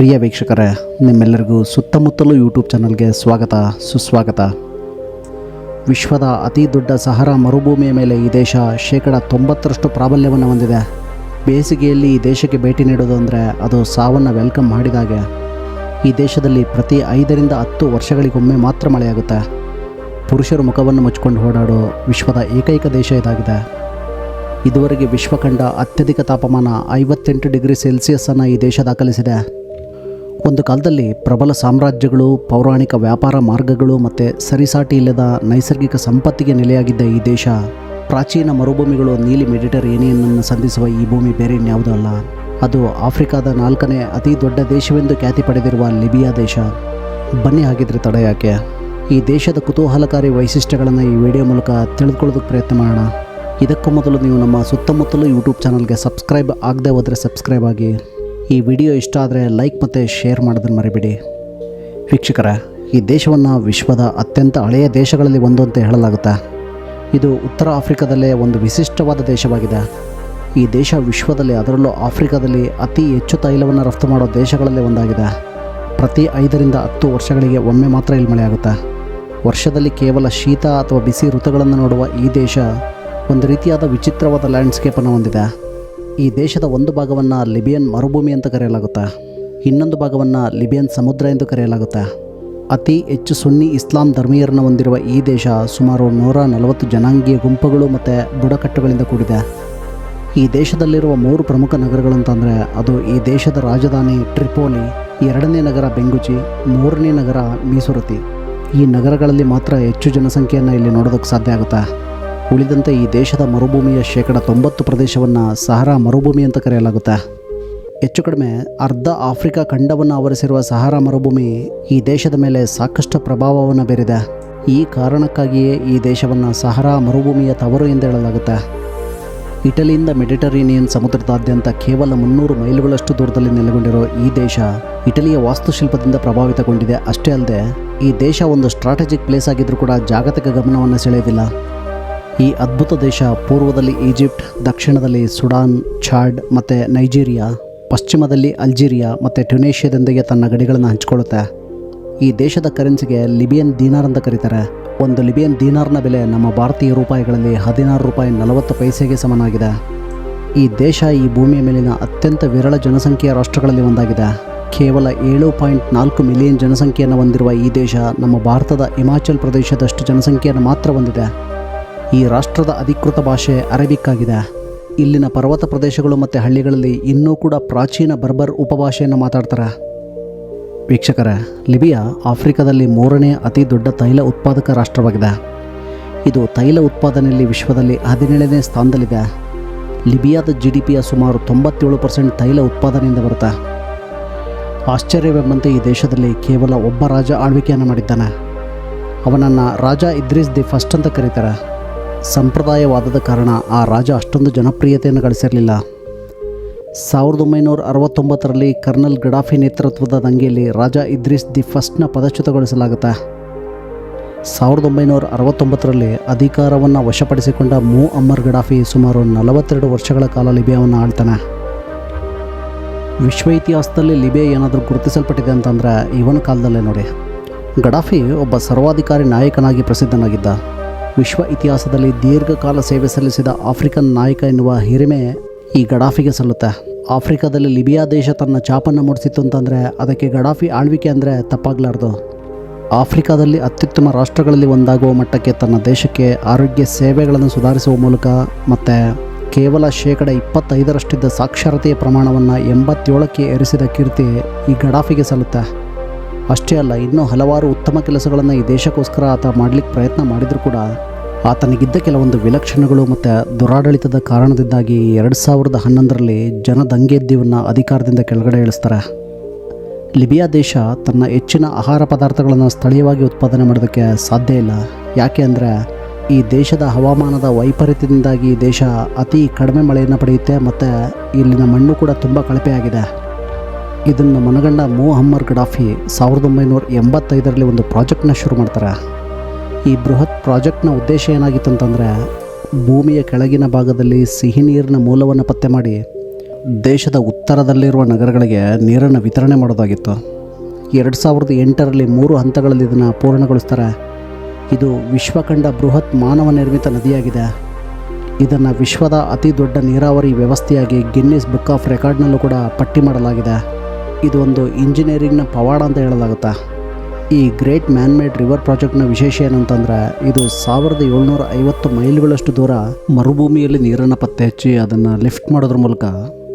ಪ್ರಿಯ ವೀಕ್ಷಕರೇ, ನಿಮ್ಮೆಲ್ಲರಿಗೂ ಸುತ್ತಮುತ್ತಲೂ ಯೂಟ್ಯೂಬ್ ಚಾನಲ್ಗೆ ಸ್ವಾಗತ, ಸುಸ್ವಾಗತ. ವಿಶ್ವದ ಅತಿ ದೊಡ್ಡ ಸಹರಾ ಮರುಭೂಮಿಯ ಮೇಲೆ ಈ ದೇಶ ಶೇಕಡ ತೊಂಬತ್ತರಷ್ಟು ಪ್ರಾಬಲ್ಯವನ್ನು ಹೊಂದಿದೆ. ಬೇಸಿಗೆಯಲ್ಲಿ ಈ ದೇಶಕ್ಕೆ ಭೇಟಿ ನೀಡೋದು ಅಂದರೆ ಅದು ಸಾವನ್ನು ವೆಲ್ಕಮ್ ಮಾಡಿದಾಗೆ. ಈ ದೇಶದಲ್ಲಿ ಪ್ರತಿ ಐದರಿಂದ ಹತ್ತು ವರ್ಷಗಳಿಗೊಮ್ಮೆ ಮಾತ್ರ ಮಳೆಯಾಗುತ್ತೆ. ಪುರುಷರು ಮುಖವನ್ನು ಮುಚ್ಚಿಕೊಂಡು ಓಡಾಡೋ ವಿಶ್ವದ ಏಕೈಕ ದೇಶ ಇದಾಗಿದೆ. ಇದುವರೆಗೆ ವಿಶ್ವ ಕಂಡ ಅತ್ಯಧಿಕ ತಾಪಮಾನ ಐವತ್ತೆಂಟು ಡಿಗ್ರಿ ಸೆಲ್ಸಿಯಸ್ಸನ್ನು ಈ ದೇಶ ದಾಖಲಿಸಿದೆ. ಒಂದು ಕಾಲದಲ್ಲಿ ಪ್ರಬಲ ಸಾಮ್ರಾಜ್ಯಗಳು, ಪೌರಾಣಿಕ ವ್ಯಾಪಾರ ಮಾರ್ಗಗಳು ಮತ್ತು ಸರಿಸಾಟಿ ಇಲ್ಲದ ನೈಸರ್ಗಿಕ ಸಂಪತ್ತಿಗೆ ನೆಲೆಯಾಗಿದ್ದ ಈ ದೇಶ, ಪ್ರಾಚೀನ ಮರುಭೂಮಿಗಳು ನೀಲಿ ಮೆಡಿಟರೇನಿಯನ್ನನ್ನು ಸಂಧಿಸುವ ಈ ಭೂಮಿ ಬೇರೆ ಇನ್ಯಾವುದೂ ಅಲ್ಲ. ಅದು ಆಫ್ರಿಕಾದ ನಾಲ್ಕನೇ ಅತಿ ದೊಡ್ಡ ದೇಶವೆಂದು ಖ್ಯಾತಿ ಪಡೆದಿರುವ ಲಿಬಿಯಾ ದೇಶ. ಬನ್ನಿ ಹಾಗಿದ್ರೆ ತಡ ಯಾಕೆ? ಈ ದೇಶದ ಕುತೂಹಲಕಾರಿ ವೈಶಿಷ್ಟ್ಯಗಳನ್ನು ಈ ವಿಡಿಯೋ ಮೂಲಕ ತಿಳಿದುಕೊಳ್ಳೋದಕ್ಕೆ ಪ್ರಯತ್ನ ಮಾಡೋಣ. ಇದಕ್ಕೂ ಮೊದಲು ನೀವು ನಮ್ಮ ಸುತ್ತಮುತ್ತಲೂ ಯೂಟ್ಯೂಬ್ ಚಾನಲ್ಗೆ ಸಬ್ಸ್ಕ್ರೈಬ್ ಆಗದೆ ಹೋದರೆ ಸಬ್ಸ್ಕ್ರೈಬ್ ಆಗಿ. ಈ ವಿಡಿಯೋ ಇಷ್ಟ ಆದರೆ ಲೈಕ್ ಮತ್ತು ಶೇರ್ ಮಾಡೋದನ್ನು ಮರಿಬೇಡಿ. ವೀಕ್ಷಕರ, ಈ ದೇಶವನ್ನು ವಿಶ್ವದ ಅತ್ಯಂತ ಹಳೆಯ ದೇಶಗಳಲ್ಲಿ ಒಂದು ಅಂತ ಹೇಳಲಾಗುತ್ತೆ. ಇದು ಉತ್ತರ ಆಫ್ರಿಕಾದಲ್ಲೇ ಒಂದು ವಿಶಿಷ್ಟವಾದ ದೇಶವಾಗಿದೆ. ಈ ದೇಶ ವಿಶ್ವದಲ್ಲಿ ಅದರಲ್ಲೂ ಆಫ್ರಿಕಾದಲ್ಲಿ ಅತಿ ಹೆಚ್ಚು ತೈಲವನ್ನು ರಫ್ತು ಮಾಡೋ ದೇಶಗಳಲ್ಲಿ ಒಂದಾಗಿದೆ. ಪ್ರತಿ ಐದರಿಂದ ಹತ್ತು ವರ್ಷಗಳಿಗೆ ಒಮ್ಮೆ ಮಾತ್ರ ಇಲ್ಲಿ ಮಳೆಯಾಗುತ್ತೆ ವರ್ಷದಲ್ಲಿ ಕೇವಲ ಶೀತ ಅಥವಾ ಬಿಸಿ ಋತುಗಳನ್ನು ನೋಡುವ ಈ ದೇಶ ಒಂದು ರೀತಿಯಾದ ವಿಚಿತ್ರವಾದ ಲ್ಯಾಂಡ್ಸ್ಕೇಪನ್ನು ಹೊಂದಿದೆ. ಈ ದೇಶದ ಒಂದು ಭಾಗವನ್ನು ಲಿಬಿಯನ್ ಮರುಭೂಮಿ ಅಂತ ಕರೆಯಲಾಗುತ್ತೆ, ಇನ್ನೊಂದು ಭಾಗವನ್ನು ಲಿಬಿಯನ್ ಸಮುದ್ರ ಎಂದು ಕರೆಯಲಾಗುತ್ತೆ. ಅತಿ ಹೆಚ್ಚು ಸುನ್ನಿ ಇಸ್ಲಾಂ ಧರ್ಮೀಯರನ್ನು ಹೊಂದಿರುವ ಈ ದೇಶ ಸುಮಾರು ನೂರ ನಲವತ್ತು ಜನಾಂಗೀಯ ಗುಂಪುಗಳು ಮತ್ತು ಬುಡಕಟ್ಟುಗಳಿಂದ ಕೂಡಿದೆ. ಈ ದೇಶದಲ್ಲಿರುವ ಮೂರು ಪ್ರಮುಖ ನಗರಗಳಂತಂದರೆ ಅದು ಈ ದೇಶದ ರಾಜಧಾನಿ ಟ್ರಿಪೋಲಿ, ಎರಡನೇ ನಗರ ಬೆಂಗುಚಿ, ಮೂರನೇ ನಗರ ಮೀಸುರತಿ. ಈ ನಗರಗಳಲ್ಲಿ ಮಾತ್ರ ಹೆಚ್ಚು ಜನಸಂಖ್ಯೆಯನ್ನು ಇಲ್ಲಿ ನೋಡೋದಕ್ಕೆ ಸಾಧ್ಯ ಆಗುತ್ತೆ? ಉಳಿದಂತೆ ಈ ದೇಶದ ಮರುಭೂಮಿಯ ಶೇಕಡ ತೊಂಬತ್ತು ಪ್ರದೇಶವನ್ನು ಸಹರಾ ಮರುಭೂಮಿ ಅಂತ ಕರೆಯಲಾಗುತ್ತೆ. ಹೆಚ್ಚು ಕಡಿಮೆ ಅರ್ಧ ಆಫ್ರಿಕಾ ಖಂಡವನ್ನು ಆವರಿಸಿರುವ ಸಹಾರಾ ಮರುಭೂಮಿ ಈ ದೇಶದ ಮೇಲೆ ಸಾಕಷ್ಟು ಪ್ರಭಾವವನ್ನು ಬೀರಿದೆ. ಈ ಕಾರಣಕ್ಕಾಗಿಯೇ ಈ ದೇಶವನ್ನು ಸಹರಾ ಮರುಭೂಮಿಯ ತವರು ಎಂದು ಹೇಳಲಾಗುತ್ತೆ. ಇಟಲಿಯಿಂದ ಮೆಡಿಟರೇನಿಯನ್ ಸಮುದ್ರದಾದ್ಯಂತ ಕೇವಲ ಮುನ್ನೂರು ಮೈಲುಗಳಷ್ಟು ದೂರದಲ್ಲಿ ನೆಲೆಗೊಂಡಿರೋ ಈ ದೇಶ ಇಟಲಿಯ ವಾಸ್ತುಶಿಲ್ಪದಿಂದ ಪ್ರಭಾವಿತಗೊಂಡಿದೆ. ಅಷ್ಟೇ ಅಲ್ಲದೆ, ಈ ದೇಶ ಒಂದು ಸ್ಟ್ರಾಟಜಿಕ್ ಪ್ಲೇಸ್ ಆಗಿದ್ರೂ ಕೂಡ ಜಾಗತಿಕ ಗಮನವನ್ನು ಸೆಳೆಯೋದಿಲ್ಲ ಈ ಅದ್ಭುತ ದೇಶ ಪೂರ್ವದಲ್ಲಿ ಈಜಿಪ್ಟ್, ದಕ್ಷಿಣದಲ್ಲಿ ಸುಡಾನ್ ಛಾಡ್ ಮತ್ತು ನೈಜೀರಿಯಾ, ಪಶ್ಚಿಮದಲ್ಲಿ ಅಲ್ಜೀರಿಯಾ ಮತ್ತು ಟ್ಯುನೇಷಿಯಾದೊಂದಿಗೆ ತನ್ನ ಗಡಿಗಳನ್ನು ಹಂಚಿಕೊಳ್ಳುತ್ತೆ. ಈ ದೇಶದ ಕರೆನ್ಸಿಗೆ ಲಿಬಿಯನ್ ದೀನಾರ್ ಅಂತ ಕರೀತಾರೆ. ಒಂದು ಲಿಬಿಯನ್ ದೀನಾರ್ನ ಬೆಲೆ ನಮ್ಮ ಭಾರತೀಯ ರೂಪಾಯಿಗಳಲ್ಲಿ ಹದಿನಾರು ರೂಪಾಯಿ ನಲವತ್ತು ಪೈಸೆಗೆ ಸಮನಾಗಿದೆ. ಈ ದೇಶ ಈ ಭೂಮಿಯ ಮೇಲಿನ ಅತ್ಯಂತ ವಿರಳ ಜನಸಂಖ್ಯೆಯ ರಾಷ್ಟ್ರಗಳಲ್ಲಿ ಒಂದಾಗಿದೆ. ಕೇವಲ ಏಳು ಪಾಯಿಂಟ್ ನಾಲ್ಕು ಮಿಲಿಯನ್ ಜನಸಂಖ್ಯೆಯನ್ನು ಹೊಂದಿರುವ ಈ ದೇಶ ನಮ್ಮ ಭಾರತದ ಹಿಮಾಚಲ್ ಪ್ರದೇಶದಷ್ಟು ಜನಸಂಖ್ಯೆಯನ್ನು ಮಾತ್ರ ಹೊಂದಿದೆ. ಈ ರಾಷ್ಟ್ರದ ಅಧಿಕೃತ ಭಾಷೆ ಅರೇಬಿಕ್ ಆಗಿದೆ ಇಲ್ಲಿನ ಪರ್ವತ ಪ್ರದೇಶಗಳು ಮತ್ತು ಹಳ್ಳಿಗಳಲ್ಲಿ ಇನ್ನೂ ಕೂಡ ಪ್ರಾಚೀನ ಬರ್ಬರ್ ಉಪಭಾಷೆಯನ್ನು ಮಾತಾಡ್ತಾರೆ. ವೀಕ್ಷಕರೇ, ಲಿಬಿಯಾ ಆಫ್ರಿಕಾದಲ್ಲಿ ಮೂರನೇ ಅತಿ ದೊಡ್ಡ ತೈಲ ಉತ್ಪಾದಕ ರಾಷ್ಟ್ರವಾಗಿದೆ. ಇದು ತೈಲ ಉತ್ಪಾದನೆಯಲ್ಲಿ ವಿಶ್ವದಲ್ಲಿ ಹದಿನೇಳನೇ ಸ್ಥಾನದಲ್ಲಿದೆ. ಲಿಬಿಯಾದ ಜಿ ಡಿ ಪಿಯ ಸುಮಾರು ತೊಂಬತ್ತೇಳು ಪರ್ಸೆಂಟ್ ತೈಲ ಉತ್ಪಾದನೆಯಿಂದ ಬರುತ್ತೆ. ಆಶ್ಚರ್ಯವೆಂಬಂತೆ ಈ ದೇಶದಲ್ಲಿ ಕೇವಲ ಒಬ್ಬ ರಾಜ ಆಳ್ವಿಕೆಯನ್ನು ಮಾಡಿದ್ದಾನೆ. ಅವನನ್ನು ರಾಜ ಇದ್ರಿಸ್ ದಿ ಫಸ್ಟ್ ಅಂತ ಕರೀತಾರೆ. ಸಂಪ್ರದಾಯವಾದದ ಕಾರಣ ಆ ರಾಜ ಅಷ್ಟೊಂದು ಜನಪ್ರಿಯತೆಯನ್ನು ಗಳಿಸಿರಲಿಲ್ಲ. ಸಾವಿರದ ಒಂಬೈನೂರ ಅರವತ್ತೊಂಬತ್ತರಲ್ಲಿ ಕರ್ನಲ್ ಗಡಾಫಿ ನೇತೃತ್ವದ ದಂಗೆಯಲ್ಲಿ ರಾಜ ಇದ್ರಿಸ್ ದಿ ಫಸ್ಟ್ನ ಪದಚ್ಯುತಗೊಳಿಸಲಾಗುತ್ತೆ. ಸಾವಿರದ ಒಂಬೈನೂರ ಅರವತ್ತೊಂಬತ್ತರಲ್ಲಿ ಅಧಿಕಾರವನ್ನು ವಶಪಡಿಸಿಕೊಂಡ ಮೂ ಅಮ್ಮರ್ ಗಡಾಫಿ ಸುಮಾರು ನಲವತ್ತೆರಡು ವರ್ಷಗಳ ಕಾಲ ಲಿಬಿಯಾವನ್ನು ಆಳ್ತಾನೆ. ವಿಶ್ವ ಇತಿಹಾಸದಲ್ಲಿ ಲಿಬಿಯಾ ಏನಾದರೂ ಗುರುತಿಸಲ್ಪಟ್ಟಿದೆ ಅಂತಂದರೆ ಇವನ ಕಾಲದಲ್ಲೇ ನೋಡಿ. ಗಡಾಫಿ ಒಬ್ಬ ಸರ್ವಾಧಿಕಾರಿ ನಾಯಕನಾಗಿ ಪ್ರಸಿದ್ಧನಾಗಿದ್ದ. ವಿಶ್ವ ಇತಿಹಾಸದಲ್ಲಿ ದೀರ್ಘಕಾಲ ಸೇವೆ ಸಲ್ಲಿಸಿದ ಆಫ್ರಿಕನ್ ನಾಯಕ ಎನ್ನುವ ಹಿರಿಮೆ ಈ ಗಡಾಫಿಗೆ ಸಲ್ಲುತ್ತೆ. ಆಫ್ರಿಕಾದಲ್ಲಿ ಲಿಬಿಯಾ ದೇಶ ತನ್ನ ಚಾಪನ್ನು ಮೂಡಿಸಿತ್ತು ಅಂತಂದರೆ ಅದಕ್ಕೆ ಗಡಾಫಿ ಆಳ್ವಿಕೆ ಅಂದರೆ ತಪ್ಪಾಗಲಾರ್ದು. ಆಫ್ರಿಕಾದಲ್ಲಿ ಅತ್ಯುತ್ತಮ ರಾಷ್ಟ್ರಗಳಲ್ಲಿ ಒಂದಾಗುವ ಮಟ್ಟಕ್ಕೆ ತನ್ನ ದೇಶಕ್ಕೆ ಆರೋಗ್ಯ ಸೇವೆಗಳನ್ನು ಸುಧಾರಿಸುವ ಮೂಲಕ ಮತ್ತು ಕೇವಲ ಶೇಕಡ ಇಪ್ಪತ್ತೈದರಷ್ಟಿದ್ದ ಸಾಕ್ಷರತೆಯ ಪ್ರಮಾಣವನ್ನು ಎಂಬತ್ತೇಳಕ್ಕೆ ಏರಿಸಿದ ಕೀರ್ತಿ ಈ ಗಡಾಫಿಗೆ ಸಲ್ಲುತ್ತೆ. ಅಷ್ಟೇ ಅಲ್ಲ, ಇನ್ನೂ ಹಲವಾರು ಉತ್ತಮ ಕೆಲಸಗಳನ್ನು ಈ ದೇಶಕ್ಕೋಸ್ಕರ ಆತ ಮಾಡಲಿಕ್ಕೆ ಪ್ರಯತ್ನ ಮಾಡಿದರೂ ಕೂಡ ಆತನಿಗಿದ್ದ ಕೆಲವೊಂದು ವಿಲಕ್ಷಣಗಳು ಮತ್ತು ದುರಾಡಳಿತದ ಕಾರಣದಿಂದಾಗಿ ಎರಡು ಸಾವಿರದ ಹನ್ನೊಂದರಲ್ಲಿ ಜನ ದಂಗೆದ್ದಿವನ್ನು ಅಧಿಕಾರದಿಂದ ಕೆಳಗಡೆ ಇಳಿಸ್ತಾರೆ. ಲಿಬಿಯಾ ದೇಶ ತನ್ನ ಹೆಚ್ಚಿನ ಆಹಾರ ಪದಾರ್ಥಗಳನ್ನು ಸ್ಥಳೀಯವಾಗಿ ಉತ್ಪಾದನೆ ಮಾಡೋದಕ್ಕೆ ಸಾಧ್ಯ ಇಲ್ಲ. ಯಾಕೆ ಅಂದರೆ ಈ ದೇಶದ ಹವಾಮಾನದ ವೈಪರೀತ್ಯದಿಂದಾಗಿ ದೇಶ ಅತಿ ಕಡಿಮೆ ಮಳೆಯನ್ನು ಪಡೆಯುತ್ತೆ ಮತ್ತು ಇಲ್ಲಿನ ಮಣ್ಣು ಕೂಡ ತುಂಬ ಕಳಪೆಯಾಗಿದೆ. ಇದನ್ನು ಮನಗಂಡ ಮೊಹಮ್ಮರ್ ಗಡಾಫಿ ಸಾವಿರದ ಒಂಬೈನೂರ ಎಂಬತ್ತೈದರಲ್ಲಿ ಒಂದು ಪ್ರಾಜೆಕ್ಟ್ನ ಶುರು ಮಾಡ್ತಾರೆ. ಈ ಬೃಹತ್ ಪ್ರಾಜೆಕ್ಟ್ನ ಉದ್ದೇಶ ಏನಾಗಿತ್ತು ಅಂತಂದರೆ ಭೂಮಿಯ ಕೆಳಗಿನ ಭಾಗದಲ್ಲಿ ಸಿಹಿ ನೀರಿನ ಮೂಲವನ್ನು ಪತ್ತೆ ಮಾಡಿ ದೇಶದ ಉತ್ತರದಲ್ಲಿರುವ ನಗರಗಳಿಗೆ ನೀರನ್ನು ವಿತರಣೆ ಮಾಡೋದಾಗಿತ್ತು. ಎರಡು ಸಾವಿರದ ಎಂಟರಲ್ಲಿ ಮೂರು ಹಂತಗಳಲ್ಲಿ ಇದನ್ನು ಪೂರ್ಣಗೊಳಿಸ್ತಾರೆ. ಇದು ವಿಶ್ವಕಂಡ ಬೃಹತ್ ಮಾನವ ನಿರ್ಮಿತ ನದಿಯಾಗಿದೆ. ಇದನ್ನು ವಿಶ್ವದ ಅತಿ ದೊಡ್ಡ ನೀರಾವರಿ ವ್ಯವಸ್ಥೆಯಾಗಿ ಗಿನ್ನಿಸ್ ಬುಕ್ ಆಫ್ ರೆಕಾರ್ಡ್ನಲ್ಲೂ ಕೂಡ ಪಟ್ಟಿ ಮಾಡಲಾಗಿದೆ. ಇದು ಒಂದು ಇಂಜಿನಿಯರಿಂಗ್ನ ಪವಾಡ ಅಂತ ಹೇಳಲಾಗುತ್ತಾ? ಈ ಗ್ರೇಟ್ ಮ್ಯಾನ್ ಮೇಡ್ ರಿವರ್ ಪ್ರಾಜೆಕ್ಟ್ನ ವಿಶೇಷ ಏನಂತಂದ್ರೆ, ಇದು ಸಾವಿರದ ಏಳ್ನೂರ ಐವತ್ತು ಮೈಲ್ಗಳಷ್ಟು ದೂರ ಮರುಭೂಮಿಯಲ್ಲಿ ನೀರನ್ನು ಪತ್ತೆ ಹಚ್ಚಿ ಅದನ್ನು ಲಿಫ್ಟ್ ಮಾಡೋದ್ರ ಮೂಲಕ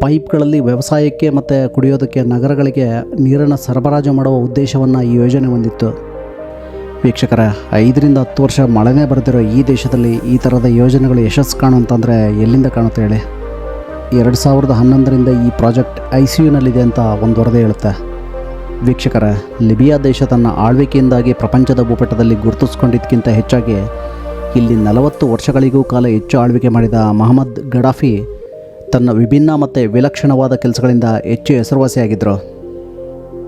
ಪೈಪ್ಗಳಲ್ಲಿ ವ್ಯವಸಾಯಕ್ಕೆ ಮತ್ತು ಕುಡಿಯೋದಕ್ಕೆ ನಗರಗಳಿಗೆ ನೀರನ್ನು ಸರಬರಾಜು ಮಾಡುವ ಉದ್ದೇಶವನ್ನು ಈ ಯೋಜನೆ ಹೊಂದಿತ್ತು. ವೀಕ್ಷಕರ, ಐದರಿಂದ ಹತ್ತು ವರ್ಷ ಮಳೆನೇ ಬರೆದಿರೋ ಈ ದೇಶದಲ್ಲಿ ಈ ಥರದ ಯೋಜನೆಗಳು ಯಶಸ್ಸು ಕಾಣುವಂತಂದರೆ ಎಲ್ಲಿಂದ ಕಾಣುತ್ತೆ ಹೇಳಿ? ಎರಡು ಸಾವಿರದ ಹನ್ನೊಂದರಿಂದ ಈ ಪ್ರಾಜೆಕ್ಟ್ ಐ ಸಿ ಯುನಲ್ಲಿದೆ ಅಂತ ಒಂದು ವರದಿ ಹೇಳುತ್ತೆ. ವೀಕ್ಷಕರ, ಲಿಬಿಯಾ ದೇಶ ತನ್ನ ಆಳ್ವಿಕೆಯಿಂದಾಗಿ ಪ್ರಪಂಚದ ಭೂಪಟದಲ್ಲಿ ಗುರುತಿಸ್ಕೊಂಡಿದ್ದಕ್ಕಿಂತ ಹೆಚ್ಚಾಗಿ ಇಲ್ಲಿ ನಲವತ್ತು ವರ್ಷಗಳಿಗೂ ಕಾಲ ಹೆಚ್ಚು ಆಳ್ವಿಕೆ ಮಾಡಿದ ಮಹಮ್ಮದ್ ಗಡಾಫಿ ತನ್ನ ವಿಭಿನ್ನ ಮತ್ತು ವಿಲಕ್ಷಣವಾದ ಕೆಲಸಗಳಿಂದ ಹೆಚ್ಚು ಹೆಸರುವಾಸಿಯಾಗಿದ್ದರು.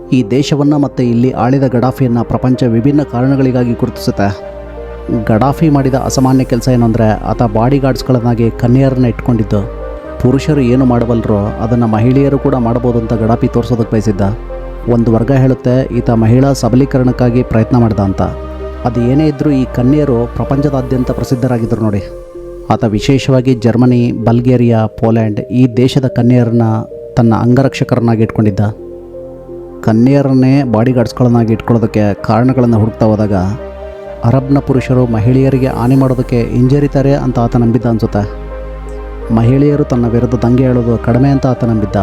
ಈ ದೇಶವನ್ನು ಮತ್ತು ಇಲ್ಲಿ ಆಳಿದ ಗಡಾಫಿಯನ್ನು ಪ್ರಪಂಚ ವಿಭಿನ್ನ ಕಾರಣಗಳಿಗಾಗಿ ಗುರುತಿಸುತ್ತೆ. ಗಡಾಫಿ ಮಾಡಿದ ಅಸಾಮಾನ್ಯ ಕೆಲಸ ಏನಂದರೆ ಆತ ಬಾಡಿಗಾರ್ಡ್ಸ್ಗಳನ್ನಾಗಿ ಗಾರ್ಡ್ಸ್ಗಳನ್ನಾಗಿ ಕನ್ಯರನ್ನ ಇಟ್ಕೊಂಡಿದ್ದು. ಪುರುಷರು ಏನು ಮಾಡಬಲ್ಲರೋ ಅದನ್ನು ಮಹಿಳೆಯರು ಕೂಡ ಮಾಡ್ಬೋದು ಅಂತ ಗಡಾಪಿ ತೋರಿಸೋದಕ್ಕೆ ಬಯಸಿದ್ದ. ಒಂದು ವರ್ಗ ಹೇಳುತ್ತೆ, ಈತ ಮಹಿಳಾ ಸಬಲೀಕರಣಕ್ಕಾಗಿ ಪ್ರಯತ್ನ ಮಾಡ್ದ ಅಂತ. ಅದು ಏನೇ ಇದ್ದರೂ ಈ ಕನ್ಯರು ಪ್ರಪಂಚದಾದ್ಯಂತ ಪ್ರಸಿದ್ಧರಾಗಿದ್ದರು ನೋಡಿ. ಆತ ವಿಶೇಷವಾಗಿ ಜರ್ಮನಿ, ಬಲ್ಗೇರಿಯಾ, ಪೋಲ್ಯಾಂಡ್ ಈ ದೇಶದ ಕನ್ಯರನ್ನ ತನ್ನ ಅಂಗರಕ್ಷಕರನ್ನಾಗಿ ಇಟ್ಕೊಂಡಿದ್ದ. ಕನ್ಯರನ್ನೇ ಬಾಡಿಗಾರ್ಡ್ಸ್ಗಳನ್ನಾಗಿ ಇಟ್ಕೊಳ್ಳೋದಕ್ಕೆ ಕಾರಣಗಳನ್ನು ಹುಡುಕ್ತಾ ಹೋದಾಗ, ಅರಬ್ನ ಪುರುಷರು ಮಹಿಳೆಯರಿಗೆ ಹಾನಿ ಮಾಡೋದಕ್ಕೆ ಹಿಂಜರಿತಾರೆ ಅಂತ ಆತ ನಂಬಿದ್ದ ಅನಿಸುತ್ತೆ. ಮಹಿಳೆಯರು ತನ್ನ ವಿರುದ್ಧ ದಂಗೆ ಹೇಳುವುದು ಕಡಿಮೆ ಅಂತ ಆತ ನಂಬಿದ್ದ.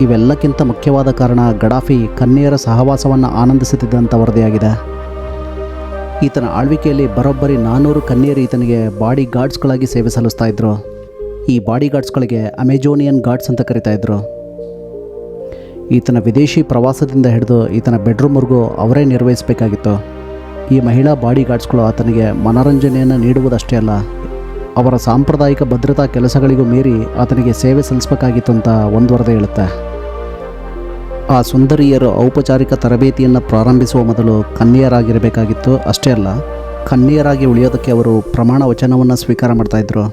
ಇವೆಲ್ಲಕ್ಕಿಂತ ಮುಖ್ಯವಾದ ಕಾರಣ ಗಡಾಫಿ ಕನ್ಯೆಯರ ಸಹವಾಸವನ್ನು ಆನಂದಿಸುತ್ತಿದ್ದಂಥ ವರದಿಯಾಗಿದೆ. ಈತನ ಆಳ್ವಿಕೆಯಲ್ಲಿ ಬರೋಬ್ಬರಿ ನಾನ್ನೂರು ಕನ್ಯೆಯರು ಈತನಿಗೆ ಬಾಡಿ ಗಾರ್ಡ್ಸ್ಗಳಾಗಿ ಸೇವೆ ಸಲ್ಲಿಸ್ತಾ ಇದ್ರು. ಈ ಬಾಡಿ ಗಾರ್ಡ್ಸ್ಗಳಿಗೆ ಅಮೆಜೋನಿಯನ್ ಗಾರ್ಡ್ಸ್ ಅಂತ ಕರಿತಾ ಇದ್ರು. ಈತನ ವಿದೇಶಿ ಪ್ರವಾಸದಿಂದ ಹಿಡಿದು ಈತನ ಬೆಡ್ರೂಮ್ವರೆಗೂ ಅವರೇ ನಿರ್ವಹಿಸಬೇಕಾಗಿತ್ತು. ಈ ಮಹಿಳಾ ಬಾಡಿ ಗಾರ್ಡ್ಸ್ಗಳು ಆತನಿಗೆ ಮನೋರಂಜನೆಯನ್ನು ನೀಡುವುದಷ್ಟೇ ಅಲ್ಲ ಅವರ ಸಾಂಪ್ರದಾಯಿಕ ಭದ್ರತಾ ಕೆಲಸಗಳಿಗೂ ಮೀರಿ ಆತನಿಗೆ ಸೇವೆ ಸಲ್ಲಿಸಬೇಕಾಗಿತ್ತು ಅಂತ ಒಂದು ವರದಿ ಹೇಳುತ್ತೆ. ಆ ಸುಂದರಿಯರು ಔಪಚಾರಿಕ ತರಬೇತಿಯನ್ನು ಪ್ರಾರಂಭಿಸುವ ಮೊದಲು ಕನ್ಯರಾಗಿರಬೇಕಾಗಿತ್ತು ಅಷ್ಟೇ ಅಲ್ಲ, ಕನ್ಯೆಯರಾಗಿ ಉಳಿಯೋದಕ್ಕೆ ಅವರು ಪ್ರಮಾಣ ವಚನವನ್ನು ಸ್ವೀಕಾರ ಮಾಡ್ತಾಯಿದ್ರು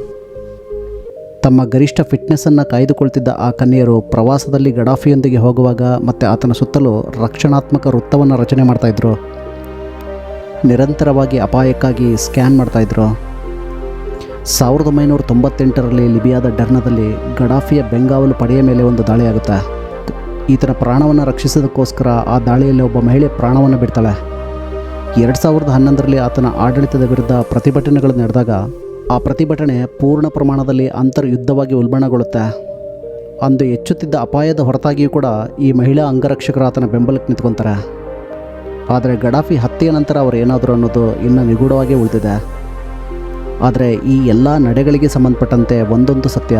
ತಮ್ಮ ಗರಿಷ್ಠ ಫಿಟ್ನೆಸ್ಸನ್ನು ಕಾಯ್ದುಕೊಳ್ತಿದ್ದ ಆ ಕನ್ಯೆಯರು ಪ್ರವಾಸದಲ್ಲಿ ಗಡಾಫಿಯೊಂದಿಗೆ ಹೋಗುವಾಗ ಮತ್ತು ಆತನ ಸುತ್ತಲೂ ರಕ್ಷಣಾತ್ಮಕ ವೃತ್ತವನ್ನು ರಚನೆ ಮಾಡ್ತಾಯಿದ್ರು ನಿರಂತರವಾಗಿ ಅಪಾಯಕ್ಕಾಗಿ ಸ್ಕ್ಯಾನ್ ಮಾಡ್ತಾಯಿದ್ರು ಸಾವಿರದ ಒಂಬೈನೂರ ತೊಂಬತ್ತೆಂಟರಲ್ಲಿ ಲಿಬಿಯಾದ ಡರ್ನದಲ್ಲಿ ಗಡಾಫಿಯ ಬೆಂಗಾವಲು ಪಡೆಯ ಮೇಲೆ ಒಂದು ದಾಳಿಯಾಗುತ್ತೆ. ಈತನ ಪ್ರಾಣವನ್ನು ರಕ್ಷಿಸೋದಕ್ಕೋಸ್ಕರ ಆ ದಾಳಿಯಲ್ಲಿ ಒಬ್ಬ ಮಹಿಳೆ ಪ್ರಾಣವನ್ನು ಬಿಡ್ತಾಳೆ. ಎರಡು ಸಾವಿರದ ಹನ್ನೊಂದರಲ್ಲಿ ಆತನ ಆಡಳಿತದ ವಿರುದ್ಧ ಪ್ರತಿಭಟನೆಗಳು ನಡೆದಾಗ ಆ ಪ್ರತಿಭಟನೆ ಪೂರ್ಣ ಪ್ರಮಾಣದಲ್ಲಿ ಅಂತರ್ಯುದ್ಧವಾಗಿ ಉಲ್ಬಣಗೊಳ್ಳುತ್ತೆ. ಅಂದು ಹೆಚ್ಚುತ್ತಿದ್ದ ಅಪಾಯದ ಹೊರತಾಗಿಯೂ ಕೂಡ ಈ ಮಹಿಳಾ ಅಂಗರಕ್ಷಕರು ಆತನ ಬೆಂಬಲಕ್ಕೆ ನಿಂತ್ಕೊತಾರೆ. ಆದರೆ ಗಡಾಫಿ ಹತ್ಯೆಯ ನಂತರ ಅವರು ಏನಾದರೂ ಅನ್ನೋದು ಇನ್ನೂ ನಿಗೂಢವಾಗಿ ಉಳಿದಿದೆ. ಆದರೆ ಈ ಎಲ್ಲ ನಡೆಗಳಿಗೆ ಸಂಬಂಧಪಟ್ಟಂತೆ ಒಂದೊಂದು ಸತ್ಯ.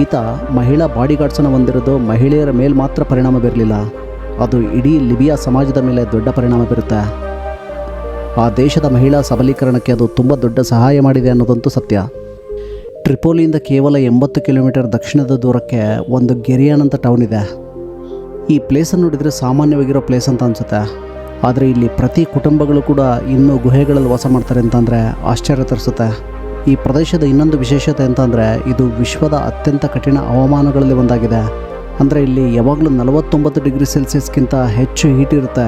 ಈತ ಮಹಿಳಾ ಬಾಡಿಗಾರ್ಡ್ಸನ್ನು ಹೊಂದಿರೋದು ಮಹಿಳೆಯರ ಮೇಲೆ ಮಾತ್ರ ಪರಿಣಾಮ ಬೀರಲಿಲ್ಲ. ಅದು ಇಡೀ ಲಿಬಿಯಾ ಸಮಾಜದ ಮೇಲೆ ದೊಡ್ಡ ಪರಿಣಾಮ ಬೀರುತ್ತೆ. ಆ ದೇಶದ ಮಹಿಳಾ ಸಬಲೀಕರಣಕ್ಕೆ ಅದು ತುಂಬ ದೊಡ್ಡ ಸಹಾಯ ಮಾಡಿದೆ ಅನ್ನೋದಂತೂ ಸತ್ಯ. ಟ್ರಿಪೋಲಿಯಿಂದ ಕೇವಲ ಎಂಬತ್ತು ಕಿಲೋಮೀಟರ್ ದಕ್ಷಿಣದ ದೂರಕ್ಕೆ ಒಂದು ಗೆರಿಯಾನಂತ ಟೌನ್ ಇದೆ. ಈ ಪ್ಲೇಸನ್ನು ನೋಡಿದರೆ ಸಾಮಾನ್ಯವಾಗಿರೋ ಪ್ಲೇಸ್ ಅಂತ ಅನಿಸುತ್ತೆ. ಆದರೆ ಇಲ್ಲಿ ಪ್ರತಿ ಕುಟುಂಬಗಳು ಕೂಡ ಇನ್ನೂ ಗುಹೆಗಳಲ್ಲಿ ವಾಸ ಮಾಡ್ತಾರೆ ಅಂತಂದರೆ ಆಶ್ಚರ್ಯ ತರಿಸುತ್ತೆ. ಈ ಪ್ರದೇಶದ ಇನ್ನೊಂದು ವಿಶೇಷತೆ ಅಂತಂದರೆ ಇದು ವಿಶ್ವದ ಅತ್ಯಂತ ಕಠಿಣ ಹವಾಮಾನಗಳಲ್ಲಿ ಒಂದಾಗಿದೆ. ಅಂದರೆ ಇಲ್ಲಿ ಯಾವಾಗಲೂ ನಲವತ್ತೊಂಬತ್ತು ಡಿಗ್ರಿ ಸೆಲ್ಸಿಯಸ್ಗಿಂತ ಹೆಚ್ಚು ಹೀಟ್ ಇರುತ್ತೆ.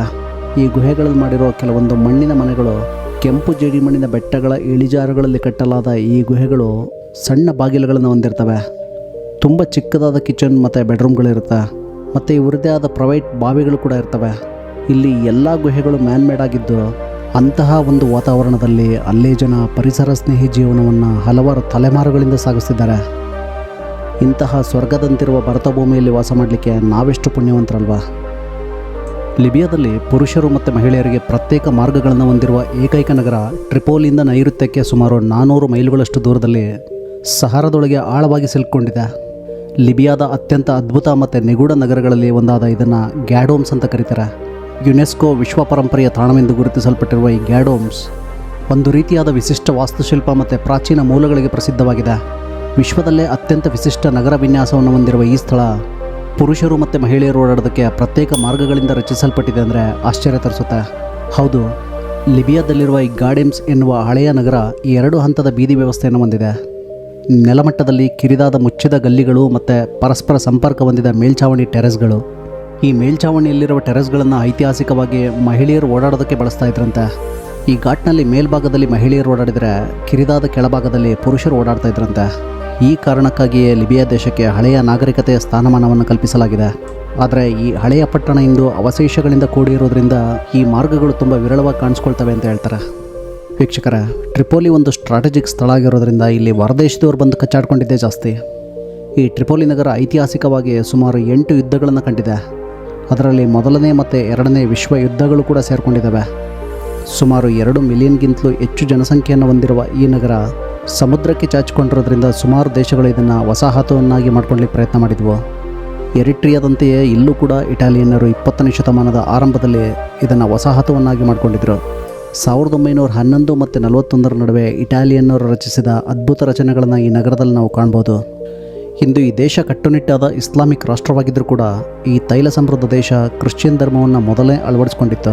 ಈ ಗುಹೆಗಳಲ್ಲಿ ಮಾಡಿರೋ ಕೆಲವೊಂದು ಮಣ್ಣಿನ ಮನೆಗಳು, ಕೆಂಪು ಜೇಡಿ ಮಣ್ಣಿನ ಬೆಟ್ಟಗಳ ಇಳಿಜಾರುಗಳಲ್ಲಿ ಕಟ್ಟಲಾದ ಈ ಗುಹೆಗಳು ಸಣ್ಣ ಬಾಗಿಲುಗಳನ್ನು ಹೊಂದಿರ್ತವೆ. ತುಂಬ ಚಿಕ್ಕದಾದ ಕಿಚನ್ ಮತ್ತು ಬೆಡ್ರೂಮ್ಗಳಿರುತ್ತೆ. ಮತ್ತು ಇವರದೇ ಆದ ಪ್ರೈವೇಟ್ ಬಾವಿಗಳು ಕೂಡ ಇರ್ತವೆ. ಇಲ್ಲಿ ಎಲ್ಲ ಗುಹೆಗಳು ಮ್ಯಾನ್ ಮೇಡ್ ಆಗಿದ್ದು, ಅಂತಹ ಒಂದು ವಾತಾವರಣದಲ್ಲಿ ಅಲ್ಲೇ ಜನ ಪರಿಸರ ಸ್ನೇಹಿ ಜೀವನವನ್ನು ಹಲವಾರು ತಲೆಮಾರುಗಳಿಂದ ಸಾಗಿಸ್ತಿದ್ದಾರೆ. ಇಂತಹ ಸ್ವರ್ಗದಂತಿರುವ ಭರತ ಭೂಮಿಯಲ್ಲಿ ವಾಸ ಮಾಡಲಿಕ್ಕೆ ನಾವೆಷ್ಟು ಪುಣ್ಯವಂತರಲ್ವಾ? ಲಿಬಿಯಾದಲ್ಲಿ ಪುರುಷರು ಮತ್ತು ಮಹಿಳೆಯರಿಗೆ ಪ್ರತ್ಯೇಕ ಮಾರ್ಗಗಳನ್ನು ಹೊಂದಿರುವ ಏಕೈಕ ನಗರ ಟ್ರಿಪೋಲಿಯಿಂದ ನೈಋತ್ಯಕ್ಕೆ ಸುಮಾರು ನಾನ್ನೂರು ಮೈಲುಗಳಷ್ಟು ದೂರದಲ್ಲಿ ಸಹಾರದೊಳಗೆ ಆಳವಾಗಿ ಸಿಲ್ಕೊಂಡಿದೆ ಲಿಬಿಯಾದ ಅತ್ಯಂತ ಅದ್ಭುತ ಮತ್ತು ನಿಗೂಢ ನಗರಗಳಲ್ಲಿ ಒಂದಾದ ಇದನ್ನು ಗ್ಯಾಡೋಮ್ಸ್ ಅಂತ ಕರೀತಾರೆ. ಯುನೆಸ್ಕೋ ವಿಶ್ವ ಪರಂಪರೆಯ ತಾಣವೆಂದು ಗುರುತಿಸಲ್ಪಟ್ಟಿರುವ ಈ ಗ್ಯಾಡೋಮ್ಸ್ ಒಂದು ರೀತಿಯಾದ ವಿಶಿಷ್ಟ ವಾಸ್ತುಶಿಲ್ಪ ಮತ್ತು ಪ್ರಾಚೀನ ಮೂಲಗಳಿಗೆ ಪ್ರಸಿದ್ಧವಾಗಿದೆ. ವಿಶ್ವದಲ್ಲೇ ಅತ್ಯಂತ ವಿಶಿಷ್ಟ ನಗರ ವಿನ್ಯಾಸವನ್ನು ಹೊಂದಿರುವ ಈ ಸ್ಥಳ ಪುರುಷರು ಮತ್ತು ಮಹಿಳೆಯರು ಓಡಾಡೋದಕ್ಕೆ ಪ್ರತ್ಯೇಕ ಮಾರ್ಗಗಳಿಂದ ರಚಿಸಲ್ಪಟ್ಟಿದೆ ಅಂದರೆ ಆಶ್ಚರ್ಯ ತರಿಸುತ್ತೆ. ಹೌದು, ಲಿಬಿಯಾದಲ್ಲಿರುವ ಈ ಗಾರ್ಡೆಮ್ಸ್ ಎನ್ನುವ ಹಳೆಯ ನಗರ ಈ ಎರಡು ಹಂತದ ಬೀದಿ ವ್ಯವಸ್ಥೆಯನ್ನು ಹೊಂದಿದೆ. ನೆಲಮಟ್ಟದಲ್ಲಿ ಕಿರಿದಾದ ಮುಚ್ಚಿದ ಗಲ್ಲಿಗಳು ಮತ್ತು ಪರಸ್ಪರ ಸಂಪರ್ಕ ಹೊಂದಿದ ಮೇಲ್ಛಾವಣಿ ಟೆರೆಸ್ಗಳು ಈ ಮೇಲ್ಛಾವಣಿಯಲ್ಲಿರುವ ಟೆರೆಸ್ಗಳನ್ನು ಐತಿಹಾಸಿಕವಾಗಿ ಮಹಿಳೆಯರು ಓಡಾಡೋದಕ್ಕೆ ಬಳಸ್ತಾ ಇದ್ರಂತೆ. ಈ ಘಾಟ್ನಲ್ಲಿ ಮೇಲ್ಭಾಗದಲ್ಲಿ ಮಹಿಳೆಯರು ಓಡಾಡಿದರೆ ಕಿರಿದಾದ ಕೆಳಭಾಗದಲ್ಲಿ ಪುರುಷರು ಓಡಾಡ್ತಾ ಇದ್ರಂತೆ. ಈ ಕಾರಣಕ್ಕಾಗಿಯೇ ಲಿಬಿಯಾ ದೇಶಕ್ಕೆ ಹಳೆಯ ನಾಗರಿಕತೆಯ ಸ್ಥಾನಮಾನವನ್ನು ಕಲ್ಪಿಸಲಾಗಿದೆ. ಆದರೆ ಈ ಹಳೆಯ ಪಟ್ಟಣ ಇಂದು ಅವಶೇಷಗಳಿಂದ ಕೂಡಿರೋದ್ರಿಂದ ಈ ಮಾರ್ಗಗಳು ತುಂಬ ವಿರಳವಾಗಿ ಕಾಣಿಸ್ಕೊಳ್ತವೆ ಅಂತ ಹೇಳ್ತಾರೆ. ವೀಕ್ಷಕರ, ಟ್ರಿಪೋಲಿ ಒಂದು ಸ್ಟ್ರಾಟಜಿಕ್ ಸ್ಥಳ ಆಗಿರೋದ್ರಿಂದ ಇಲ್ಲಿ ಹೊರದೇಶದವ್ರು ಬಂದು ಕಚ್ಚಾಡ್ಕೊಂಡಿದ್ದೇ ಜಾಸ್ತಿ. ಈ ಟ್ರಿಪೋಲಿ ನಗರ ಐತಿಹಾಸಿಕವಾಗಿ ಸುಮಾರು ಎಂಟು ಯುದ್ಧಗಳನ್ನು ಕಂಡಿದೆ. ಅದರಲ್ಲಿ ಮೊದಲನೇ ಮತ್ತು ಎರಡನೇ ವಿಶ್ವ ಯುದ್ಧಗಳು ಕೂಡ ಸೇರಿಕೊಂಡಿದ್ದಾವೆ. ಸುಮಾರು ಎರಡು ಮಿಲಿಯನ್ಗಿಂತಲೂ ಹೆಚ್ಚು ಜನಸಂಖ್ಯೆಯನ್ನು ಹೊಂದಿರುವ ಈ ನಗರ ಸಮುದ್ರಕ್ಕೆ ಚಾಚಿಕೊಂಡಿರೋದ್ರಿಂದ ಸುಮಾರು ದೇಶಗಳು ಇದನ್ನು ವಸಾಹತವನ್ನಾಗಿ ಮಾಡ್ಕೊಳ್ಳಿಕ್ಕೆ ಪ್ರಯತ್ನ ಮಾಡಿದ್ವು. ಎರಿಟ್ರಿಯಾದಂತೆಯೇ ಇಲ್ಲೂ ಕೂಡ ಇಟಾಲಿಯನ್ನರು ಇಪ್ಪತ್ತನೇ ಶತಮಾನದ ಆರಂಭದಲ್ಲಿ ಇದನ್ನು ವಸಾಹತವನ್ನಾಗಿ ಮಾಡಿಕೊಂಡಿದ್ದರು ಸಾವಿರದ ಒಂಬೈನೂರ ಹನ್ನೊಂದು ಮತ್ತು ನಲವತ್ತೊಂದರ ನಡುವೆ ಇಟಾಲಿಯನ್ನರು ರಚಿಸಿದ ಅದ್ಭುತ ರಚನೆಗಳನ್ನು ಈ ನಗರದಲ್ಲಿ ನಾವು ಕಾಣ್ಬೋದು. ಇಂದು ಈ ದೇಶ ಕಟ್ಟುನಿಟ್ಟಾದ ಇಸ್ಲಾಮಿಕ್ ರಾಷ್ಟ್ರವಾಗಿದ್ದರೂ ಕೂಡ ಈ ತೈಲ ಸಮೃದ್ಧ ದೇಶ ಕ್ರಿಶ್ಚಿಯನ್ ಧರ್ಮವನ್ನು ಮೊದಲೇ ಅಳವಡಿಸಿಕೊಂಡಿತ್ತು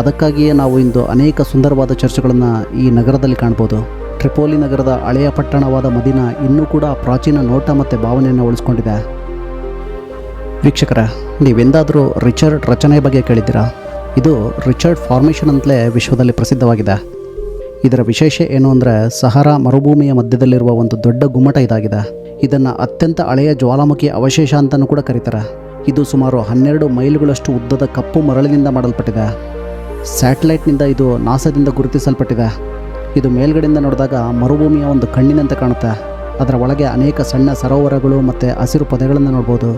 ಅದಕ್ಕಾಗಿಯೇ ನಾವು ಇಂದು ಅನೇಕ ಸುಂದರವಾದ ಚರ್ಚ್ಗಳನ್ನು ಈ ನಗರದಲ್ಲಿ ಕಾಣ್ಬೋದು. ಟ್ರಿಪೋಲಿ ನಗರದ ಹಳೆಯ ಪಟ್ಟಣವಾದ ಮದಿನ ಇನ್ನೂ ಕೂಡ ಪ್ರಾಚೀನ ನೋಟ ಮತ್ತು ಭಾವನೆಯನ್ನು ಉಳಿಸ್ಕೊಂಡಿದೆ. ವೀಕ್ಷಕರ, ನೀವೆಂದಾದರೂ ರಿಚರ್ಡ್ ರಚನೆ ಬಗ್ಗೆ ಕೇಳಿದ್ದೀರಾ? ಇದು ರಿಚರ್ಡ್ ಫಾರ್ಮೇಷನ್ ಅಂತಲೇ ವಿಶ್ವದಲ್ಲಿ ಪ್ರಸಿದ್ಧವಾಗಿದೆ. ಇದರ ವಿಶೇಷ ಏನು ಅಂದರೆ ಸಹರಾ ಮರುಭೂಮಿಯ ಮಧ್ಯದಲ್ಲಿರುವ ಒಂದು ದೊಡ್ಡ ಗುಮ್ಮಟ ಇದಾಗಿದೆ. ಇದನ್ನು ಅತ್ಯಂತ ಹಳೆಯ ಜ್ವಾಲಾಮುಖಿ ಅವಶೇಷ ಅಂತಲೂ ಕೂಡ ಕರೀತಾರೆ. ಇದು ಸುಮಾರು ಹನ್ನೆರಡು ಮೈಲುಗಳಷ್ಟು ಉದ್ದದ ಕಪ್ಪು ಮರಳಿನಿಂದ ಮಾಡಲ್ಪಟ್ಟಿದೆ. ಸ್ಯಾಟಲೈಟ್ನಿಂದ ಇದು ನಾಸಾದಿಂದ ಗುರುತಿಸಲ್ಪಟ್ಟಿದೆ. ಇದು ಮೇಲ್ಗಡೆಯಿಂದ ನೋಡಿದಾಗ ಮರುಭೂಮಿಯ ಒಂದು ಕಣ್ಣಿನಂತೆ ಕಾಣುತ್ತೆ. ಅದರ ಒಳಗೆ ಅನೇಕ ಸಣ್ಣ ಸರೋವರಗಳು ಮತ್ತು ಹಸಿರು ಪೊದೆಗಳನ್ನು ನೋಡ್ಬೋದು.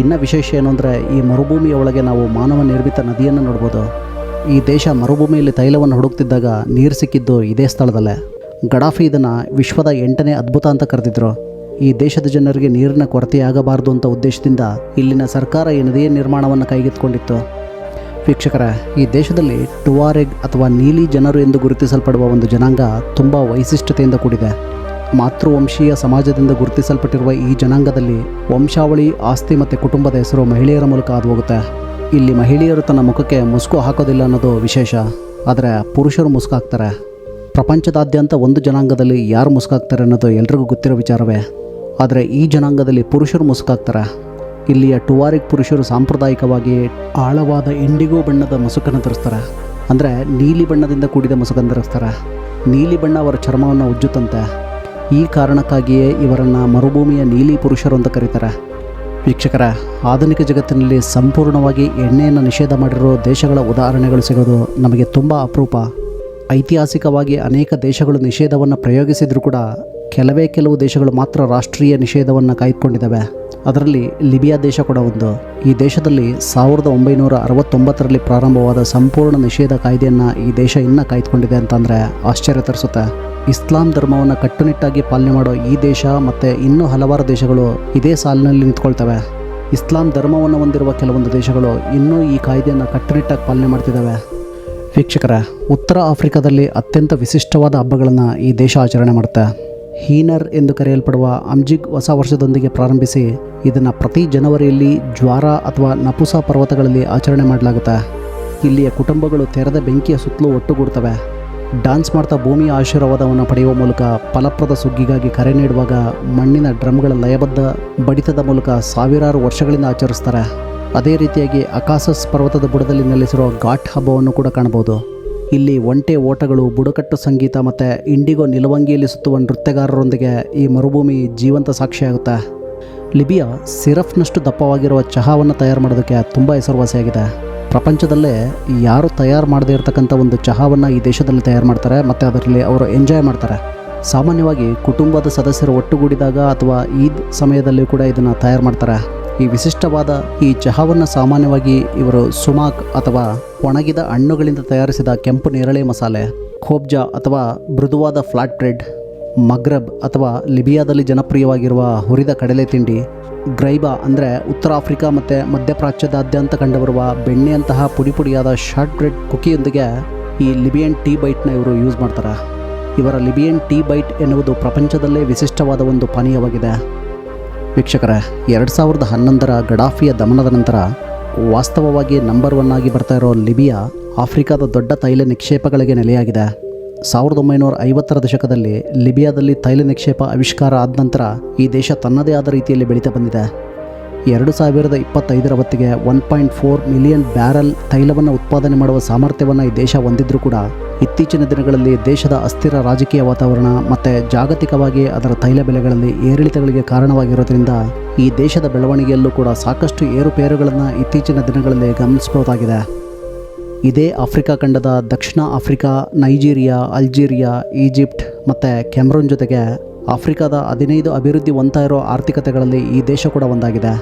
ಇನ್ನು ವಿಶೇಷ ಏನು ಅಂದರೆ ಈ ಮರುಭೂಮಿಯ ಒಳಗೆ ನಾವು ಮಾನವ ನಿರ್ಮಿತ ನದಿಯನ್ನು ನೋಡ್ಬೋದು. ಈ ದೇಶ ಮರುಭೂಮಿಯಲ್ಲಿ ತೈಲವನ್ನು ಹುಡುಕ್ತಿದ್ದಾಗ ನೀರು ಸಿಕ್ಕಿದ್ದು ಇದೇ ಸ್ಥಳದಲ್ಲೇ. ಗಡಾಫಿ ಇದನ್ನು ವಿಶ್ವದ ಎಂಟನೇ ಅದ್ಭುತ ಅಂತ ಕರೆದಿದ್ರು. ಈ ದೇಶದ ಜನರಿಗೆ ನೀರಿನ ಕೊರತೆಯಾಗಬಾರದು ಅಂತ ಉದ್ದೇಶದಿಂದ ಇಲ್ಲಿನ ಸರ್ಕಾರ ಈ ನಿರ್ಮಾಣವನ್ನು ಕೈಗೆತ್ತಿಕೊಂಡಿತ್ತು. ವೀಕ್ಷಕರ, ಈ ದೇಶದಲ್ಲಿ ಟುವಾರೆಗ್ ಅಥವಾ ನೀಲಿ ಜನರು ಎಂದು ಗುರುತಿಸಲ್ಪಡುವ ಒಂದು ಜನಾಂಗ ತುಂಬ ವೈಶಿಷ್ಟ್ಯತೆಯಿಂದ ಕೂಡಿದೆ. ಮಾತೃವಂಶೀಯ ಸಮಾಜದಿಂದ ಗುರುತಿಸಲ್ಪಟ್ಟಿರುವ ಈ ಜನಾಂಗದಲ್ಲಿ ವಂಶಾವಳಿ, ಆಸ್ತಿ ಮತ್ತು ಕುಟುಂಬದ ಹೆಸರು ಮಹಿಳೆಯರ ಮೂಲಕ ಹಾದು ಹೋಗುತ್ತೆ ಇಲ್ಲಿ ಮಹಿಳೆಯರು ತನ್ನ ಮುಖಕ್ಕೆ ಮುಸುಕು ಹಾಕೋದಿಲ್ಲ ಅನ್ನೋದು ವಿಶೇಷ, ಆದರೆ ಪುರುಷರು ಮುಸುಕು ಹಾಕ್ತಾರೆ. ಪ್ರಪಂಚದಾದ್ಯಂತ ಒಂದು ಜನಾಂಗದಲ್ಲಿ ಯಾರು ಮುಸುಕಾಗ್ತಾರೆ ಅನ್ನೋದು ಎಲ್ರಿಗೂ ಗೊತ್ತಿರೋ ವಿಚಾರವೇ. ಆದರೆ ಈ ಜನಾಂಗದಲ್ಲಿ ಪುರುಷರು ಮುಸುಕಾಗ್ತಾರೆ. ಇಲ್ಲಿಯ ಟುವಾರಿಕ್ ಪುರುಷರು ಸಾಂಪ್ರದಾಯಿಕವಾಗಿ ಆಳವಾದ ಇಂಡಿಗೋ ಬಣ್ಣದ ಮುಸುಕನ್ನು ಧರಿಸ್ತಾರೆ. ಅಂದರೆ ನೀಲಿ ಬಣ್ಣದಿಂದ ಕೂಡಿದ ಮುಸುಕನ್ನು ಧರಿಸ್ತಾರೆ. ನೀಲಿ ಬಣ್ಣ ಅವರ ಚರ್ಮವನ್ನು ಉಜ್ಜುತ್ತಂತೆ. ಈ ಕಾರಣಕ್ಕಾಗಿಯೇ ಇವರನ್ನು ಮರುಭೂಮಿಯ ನೀಲಿ ಪುರುಷರು ಅಂತ ಕರೀತಾರೆ. ವೀಕ್ಷಕರ, ಆಧುನಿಕ ಜಗತ್ತಿನಲ್ಲಿ ಸಂಪೂರ್ಣವಾಗಿ ಎಣ್ಣೆಯನ್ನು ನಿಷೇಧ ಮಾಡಿರೋ ದೇಶಗಳ ಉದಾಹರಣೆಗಳು ಸಿಗೋದು ನಮಗೆ ತುಂಬ ಅಪರೂಪ. ಐತಿಹಾಸಿಕವಾಗಿ ಅನೇಕ ದೇಶಗಳು ನಿಷೇಧವನ್ನು ಪ್ರಯೋಗಿಸಿದರೂ ಕೂಡ ಕೆಲವೇ ಕೆಲವು ದೇಶಗಳು ಮಾತ್ರ ರಾಷ್ಟ್ರೀಯ ನಿಷೇಧವನ್ನು ಕಾಯ್ದುಕೊಂಡಿದ್ದಾವೆ. ಅದರಲ್ಲಿ ಲಿಬಿಯಾ ದೇಶ ಕೂಡ ಒಂದು. ಈ ದೇಶದಲ್ಲಿ ಸಾವಿರದ ಒಂಬೈನೂರ ಅರವತ್ತೊಂಬತ್ತರಲ್ಲಿ ಪ್ರಾರಂಭವಾದ ಸಂಪೂರ್ಣ ನಿಷೇಧ ಕಾಯ್ದೆಯನ್ನು ಈ ದೇಶ ಇನ್ನೂ ಕಾಯ್ದುಕೊಂಡಿದೆ ಅಂತಂದರೆ ಆಶ್ಚರ್ಯ ತರಿಸುತ್ತೆ. ಇಸ್ಲಾಂ ಧರ್ಮವನ್ನು ಕಟ್ಟುನಿಟ್ಟಾಗಿ ಪಾಲನೆ ಮಾಡೋ ಈ ದೇಶ ಮತ್ತು ಇನ್ನೂ ಹಲವಾರು ದೇಶಗಳು ಇದೇ ಸಾಲಿನಲ್ಲಿ ನಿಂತ್ಕೊಳ್ತವೆ. ಇಸ್ಲಾಂ ಧರ್ಮವನ್ನು ಹೊಂದಿರುವ ಕೆಲವೊಂದು ದೇಶಗಳು ಇನ್ನೂ ಈ ಕಾಯ್ದೆಯನ್ನು ಕಟ್ಟುನಿಟ್ಟಾಗಿ ಪಾಲನೆ ಮಾಡ್ತಿದ್ದಾವೆ. ವೀಕ್ಷಕರ, ಉತ್ತರ ಆಫ್ರಿಕಾದಲ್ಲಿ ಅತ್ಯಂತ ವಿಶಿಷ್ಟವಾದ ಹಬ್ಬಗಳನ್ನು ಈ ದೇಶ ಆಚರಣೆ ಮಾಡುತ್ತೆ. ಹೀನರ್ ಎಂದು ಕರೆಯಲ್ಪಡುವ ಅಮ್ಜಿಗ್ ಹೊಸ ವರ್ಷದೊಂದಿಗೆ ಪ್ರಾರಂಭಿಸಿ ಇದನ್ನು ಪ್ರತಿ ಜನವರಿಯಲ್ಲಿ ಜ್ವಾರ ಅಥವಾ ನಪುಸ ಪರ್ವತಗಳಲ್ಲಿ ಆಚರಣೆ ಮಾಡಲಾಗುತ್ತೆ. ಇಲ್ಲಿಯ ಕುಟುಂಬಗಳು ತೆರೆದ ಬೆಂಕಿಯ ಸುತ್ತಲೂ ಒಟ್ಟುಗೂಡ್ತವೆ. ಡಾನ್ಸ್ ಮಾಡ್ತಾ ಭೂಮಿಯ ಆಶೀರ್ವಾದವನ್ನು ಪಡೆಯುವ ಮೂಲಕ ಫಲಪ್ರದ ಸುಗ್ಗಿಗಾಗಿ ಕರೆ ನೀಡುವಾಗ ಮಣ್ಣಿನ ಡ್ರಮ್ಗಳ ಲಯಬದ್ಧ ಬಡಿತದ ಮೂಲಕ ಸಾವಿರಾರು ವರ್ಷಗಳಿಂದ ಆಚರಿಸ್ತಾರೆ. ಅದೇ ರೀತಿಯಾಗಿ ಅಕಾಸಸ್ ಪರ್ವತದ ಬುಡದಲ್ಲಿ ನೆಲೆಸಿರುವ ಘಾಟ್ ಹಬ್ಬವನ್ನು ಕೂಡ ಕಾಣಬಹುದು. ಇಲ್ಲಿ ಒಂಟೆ ಓಟಗಳು, ಬುಡಕಟ್ಟು ಸಂಗೀತ ಮತ್ತು ಇಂಡಿಗೋ ನಿಲುವಂಗಿಯಲ್ಲಿ ಸುತ್ತುವ ನೃತ್ಯಗಾರರೊಂದಿಗೆ ಈ ಮರುಭೂಮಿ ಜೀವಂತ ಸಾಕ್ಷಿಯಾಗುತ್ತೆ. ಲಿಬಿಯಾ ಸಿರಫ್ನಷ್ಟು ದಪ್ಪವಾಗಿರುವ ಚಹಾವನ್ನು ತಯಾರು ಮಾಡೋದಕ್ಕೆ ತುಂಬ ಹೆಸರುವಾಸಿಯಾಗಿದೆ. ಪ್ರಪಂಚದಲ್ಲೇ ಯಾರು ತಯಾರು ಮಾಡದೇ ಇರತಕ್ಕಂಥ ಒಂದು ಚಹಾವನ್ನು ಈ ದೇಶದಲ್ಲಿ ತಯಾರು ಮಾಡ್ತಾರೆ ಮತ್ತು ಅದರಲ್ಲಿ ಅವರು ಎಂಜಾಯ್ ಮಾಡ್ತಾರೆ. ಸಾಮಾನ್ಯವಾಗಿ ಕುಟುಂಬದ ಸದಸ್ಯರು ಒಟ್ಟುಗೂಡಿದಾಗ ಅಥವಾ ಈದ್ ಸಮಯದಲ್ಲಿ ಕೂಡ ಇದನ್ನು ತಯಾರು ಮಾಡ್ತಾರೆ. ಈ ವಿಶಿಷ್ಟವಾದ ಈ ಚಹಾವನ್ನು ಸಾಮಾನ್ಯವಾಗಿ ಇವರು ಸುಮಾಕ್ ಅಥವಾ ಒಣಗಿದ ಹಣ್ಣುಗಳಿಂದ ತಯಾರಿಸಿದ ಕೆಂಪು ನೇರಳೆ ಮಸಾಲೆ, ಖೋಬ್ಜಾ ಅಥವಾ ಮೃದುವಾದ ಫ್ಲಾಟ್ ಬ್ರೆಡ್, ಮಗ್ರಬ್ ಅಥವಾ ಲಿಬಿಯಾದಲ್ಲಿ ಜನಪ್ರಿಯವಾಗಿರುವ ಹುರಿದ ಕಡಲೆ ತಿಂಡಿ, ಗ್ರೈಬಾ ಅಂದರೆ ಉತ್ತರ ಆಫ್ರಿಕಾ ಮತ್ತು ಮಧ್ಯಪ್ರಾಚ್ಯದಾದ್ಯಂತ ಕಂಡುಬರುವ ಬೆಣ್ಣೆಯಂತಹ ಪುಡಿ ಪುಡಿಯಾದ ಶಾರ್ಟ್ ಬ್ರೆಡ್ ಕುಕಿಯೊಂದಿಗೆ ಈ ಲಿಬಿಯನ್ ಟೀ ಬೈಟ್ನ ಇವರು ಯೂಸ್ ಮಾಡ್ತಾರೆ. ಇವರ ಲಿಬಿಯನ್ ಟೀ ಬೈಟ್ ಎನ್ನುವುದು ಪ್ರಪಂಚದಲ್ಲೇ ವಿಶಿಷ್ಟವಾದ ಒಂದು ಪಾನೀಯವಾಗಿದೆ. ವೀಕ್ಷಕರೇ, ಎರಡು ಸಾವಿರದ ಹನ್ನೊಂದರ ಗಡಾಫಿಯ ದಮನದ ನಂತರ ವಾಸ್ತವವಾಗಿ ನಂಬರ್ ಒನ್ ಆಗಿ ಬರ್ತಾ ಇರೋ ಲಿಬಿಯಾ ಆಫ್ರಿಕಾದ ದೊಡ್ಡ ತೈಲ ನಿಕ್ಷೇಪಗಳಿಗೆ ನೆಲೆಯಾಗಿದೆ. ಸಾವಿರದ ಒಂಬೈನೂರ ಐವತ್ತರ ದಶಕದಲ್ಲಿ ಲಿಬಿಯಾದಲ್ಲಿ ತೈಲ ನಿಕ್ಷೇಪ ಆವಿಷ್ಕಾರ ಆದ ನಂತರ ಈ ದೇಶ ತನ್ನದೇ ಆದ ರೀತಿಯಲ್ಲಿ ಬೆಳೀತಾ ಬಂದಿದೆ. ಎರಡು ಸಾವಿರದ ಇಪ್ಪತ್ತೈದರ ಹೊತ್ತಿಗೆ one point four million barrel ತೈಲವನ್ನು ಉತ್ಪಾದನೆ ಮಾಡುವ ಸಾಮರ್ಥ್ಯವನ್ನು ಈ ದೇಶ ಹೊಂದಿದ್ರೂ ಕೂಡ ಇತ್ತೀಚಿನ ದಿನಗಳಲ್ಲಿ ದೇಶದ ಅಸ್ಥಿರ ರಾಜಕೀಯ ವಾತಾವರಣ ಮತ್ತು ಜಾಗತಿಕವಾಗಿ ಅದರ ತೈಲ ಬೆಲೆಗಳಲ್ಲಿ ಏರಿಳಿತಗಳಿಗೆ ಕಾರಣವಾಗಿರೋದ್ರಿಂದ ಈ ದೇಶದ ಬೆಳವಣಿಗೆಯಲ್ಲೂ ಕೂಡ ಸಾಕಷ್ಟು ಏರುಪೇರುಗಳನ್ನು ಇತ್ತೀಚಿನ ದಿನಗಳಲ್ಲಿ ಗಮನಿಸಬಹುದಾಗಿದೆ. ಇದೇ ಆಫ್ರಿಕಾ ಖಂಡದ ದಕ್ಷಿಣ ಆಫ್ರಿಕಾ, ನೈಜೀರಿಯಾ, ಅಲ್ಜೀರಿಯಾ, ಈಜಿಪ್ಟ್ ಮತ್ತು ಕ್ಯಾಮ್ರೋನ್ ಜೊತೆಗೆ ಆಫ್ರಿಕಾದ ಹದಿನೈದು ಅಭಿವೃದ್ಧಿ ಹೊಂತ ಇರೋ ಆರ್ಥಿಕತೆಗಳಲ್ಲಿ ಈ ದೇಶ ಕೂಡ ಒಂದಾಗಿದೆ.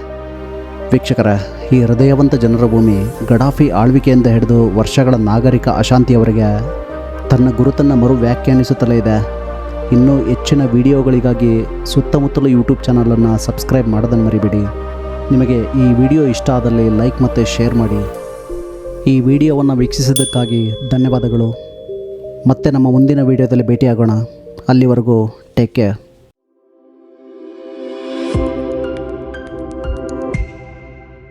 ವೀಕ್ಷಕರ, ಈ ಹೃದಯವಂತ ಜನರ ಭೂಮಿ ಗಡಾಫಿ ಆಳ್ವಿಕೆಯಿಂದ ಹಿಡಿದು ವರ್ಷಗಳ ನಾಗರಿಕ ಅಶಾಂತಿಯವರಿಗೆ ತನ್ನ ಗುರುತನ್ನು ಮರು ವ್ಯಾಖ್ಯಾನಿಸುತ್ತಲೇ ಇದೆ. ಇನ್ನೂ ಹೆಚ್ಚಿನ ವಿಡಿಯೋಗಳಿಗಾಗಿ ಸುತ್ತಮುತ್ತಲು ಯೂಟ್ಯೂಬ್ ಚಾನಲನ್ನು ಸಬ್ಸ್ಕ್ರೈಬ್ ಮಾಡೋದನ್ನು ಮರಿಬೇಡಿ. ನಿಮಗೆ ಈ ವಿಡಿಯೋ ಇಷ್ಟ ಆದಲ್ಲಿ ಲೈಕ್ ಮತ್ತು ಶೇರ್ ಮಾಡಿ. ಈ ವಿಡಿಯೋವನ್ನು ವೀಕ್ಷಿಸಿದ್ದಕ್ಕಾಗಿ ಧನ್ಯವಾದಗಳು. ಮತ್ತೆ ನಮ್ಮ ಮುಂದಿನ ವಿಡಿಯೋದಲ್ಲಿ ಭೇಟಿಯಾಗೋಣ. ಅಲ್ಲಿವರೆಗೂ ಟೇಕ್ ಕೇರ್